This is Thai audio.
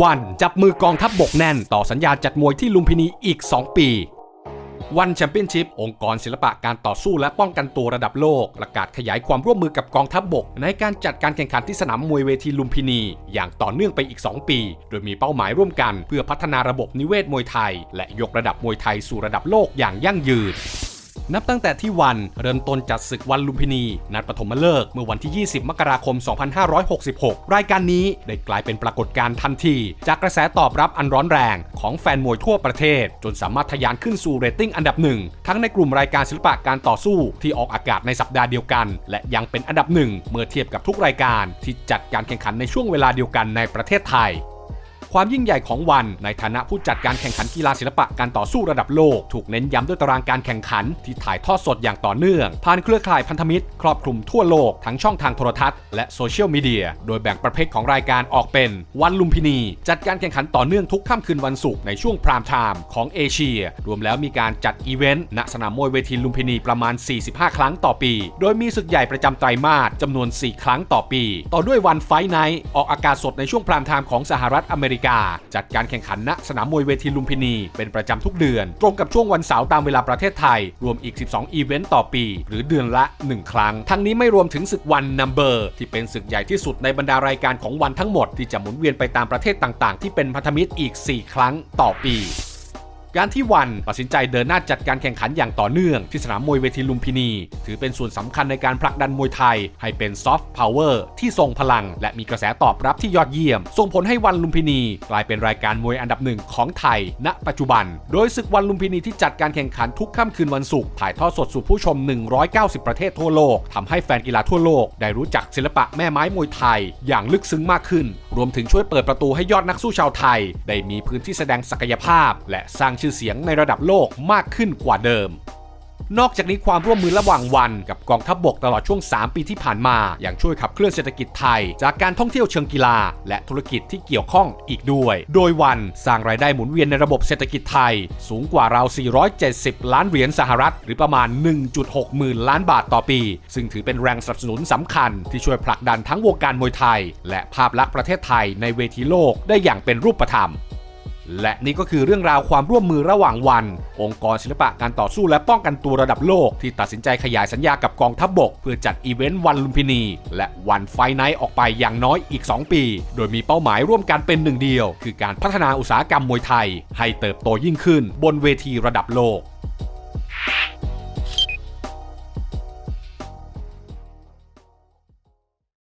วันจับมือกองทัพบบกแน่น ต่อสัญญาจัดมวยที่ลุมพินีอีก 2 ปีวันแชมเปี้ยนชิพองค์กรศิลปะการต่อสู้และป้องกันตัวระดับโลก ประกาศขยายความร่วมมือกับกองทัพบบก ในการจัดการแข่งขันที่สนามมวยเวทีลุมพินี อย่างต่อเนื่องไปอีก 2 ปี โดยมีเป้าหมายร่วมกัน เพื่อพัฒนาระบบนิเวศมวยไทย และยกระดับมวยไทยสู่ระดับโลกอย่างยั่งยืน นับตั้งแต่ที่วันเริ่มต้นจัดศึกวันลุมพินี นัดปฐมฤกษ์เมื่อวันที่ 20 มกราคม 2566 รายการนี้ได้กลายเป็นปรากฏการณ์ทันที จากกระแสตอบรับอันร้อนแรงของแฟนมวยทั่วประเทศ จนสามารถทะยานขึ้นสู่เรตติ้งอันดับหนึ่งทั้งในกลุ่มรายการศิลปะการต่อสู้ที่ออกอากาศในสัปดาห์เดียวกัน และยังเป็นอันดับหนึ่งเมื่อเทียบกับทุกรายการที่จัดการแข่งขันในช่วงเวลาเดียวกันในประเทศไทย ความยิ่งใหญ่ของวัน ในฐานะผู้จัดการแข่งขันกีฬาศิลปะการต่อสู้ระดับโลก ถูกเน้นย้ำด้วยตารางการแข่งขัน ที่ถ่ายทอดสดอย่างต่อเนื่อง ผ่านเครือข่ายพันธมิตร ครอบคลุมทั่วโลก ทั้งช่องทางโทรทัศน์และโซเชียลมีเดียโดยแบ่งประเภทของรายการออกเป็นวันลุมพินี จัดการแข่งขันต่อเนื่องทุกค่ำคืนวันศุกร์ในช่วงพรามไทม์ของเอเชีย รวมแล้วมีการจัดอีเวนต์ณสนามมวยเวทีลุมพินีประมาณ 45 ครั้งต่อปี โดยมีศึกใหญ่ประจำไตรมาสจำนวน 4 ครั้งต่อปี ต่อด้วยวันไฟไนท์ออกอากาศสดในช่วงพรามไทม์ของสหรัฐอเมริกาจัดการแข่งขันณสนามมวยเวทีลุมพินี เป็นประจำทุกเดือน ตรงกับช่วงวันเสาร์ตามเวลาประเทศไทย รวมอีก 12 อีเวนต์ต่อปี หรือเดือนละ 1 ครั้ง ทั้งนี้ไม่รวมถึงศึกวันนัมเบอร์ที่เป็นศึกใหญ่ที่สุดในบรรดารายการของวันทั้งหมด ที่จะหมุนเวียนไปตามประเทศต่าง ๆ ที่เป็นพันธมิตรอีก 4 ครั้งต่อปี การที่วันตัดสินใจเดินหน้าจัดการแข่งขันอย่างต่อเนื่องที่สนามมวยเวทีลุมพินี ถือเป็นส่วนสำคัญในการผลักดันมวยไทย ให้เป็นซอฟต์พาวเวอร์ที่ทรงพลัง และมีกระแสตอบรับที่ยอดเยี่ยม ส่งผลให้วันลุมพินี กลายเป็นรายการมวยอันดับหนึ่งของไทย ณ ปัจจุบัน โดยศึกวันลุมพินีที่จัดการแข่งขันทุกค่ำคืนวันศุกร์ถ่ายทอดสดสู่ผู้ชม 190 ประเทศทั่วโลกทำให้แฟนกีฬาทั่วโลก ได้รู้จักศิลปะแม่ไม้มวยไทย อย่างลึกซึ้งมากขึ้น รวมถึงช่วยเปิดประตูให้ยอดนักสู้ชาวไทย ได้มีพื้นที่แสดงศักยภาพ และสร้างชื่อเสียงในระดับโลกมากขึ้นกว่าเดิม นอกจากนี้ความร่วมมือระหว่างวันกับกองทัพบบกตลอดช่วง 3 ปีที่ผ่านมา อย่างช่วยขับเคลื่อนเศรษฐกิจไทย จากการท่องเที่ยวเชิงกีฬา และธุรกิจที่เกี่ยวข้องอีกด้วย โดยวันสร้างรายได้หมุนเวียนในระบบเศรษฐกิจไทย สูงกว่าราว 470 ล้านเหรียญสหรัฐ หรือประมาณ 1.6 หมื่นล้านบาทต่อปี ซึ่งถือเป็นแรงสนับสนุนสำคัญที่ช่วยผลักดันทั้งวงการมวยไทย และภาพลักษณ์ประเทศไทยในเวทีโลกได้อย่างเป็นรูปธรรม และนี่ก็คือเรื่องราวความร่วมมือระหว่างวัน องค์กรศิลปะการต่อสู้และป้องกันตัวระดับโลก ที่ตัดสินใจขยายสัญญากับกองทัพบบก เพื่อจัดอีเวนต์วันลุมพินี และวันไฟไนท์ออกไปอย่างน้อยอีก 2 ปี โดยมีเป้าหมายร่วมกันเป็นหนึ่งเดียว คือการพัฒนาอุตสาหกรรมมวยไทย ให้เติบโตยิ่งขึ้นบนเวทีระดับโลก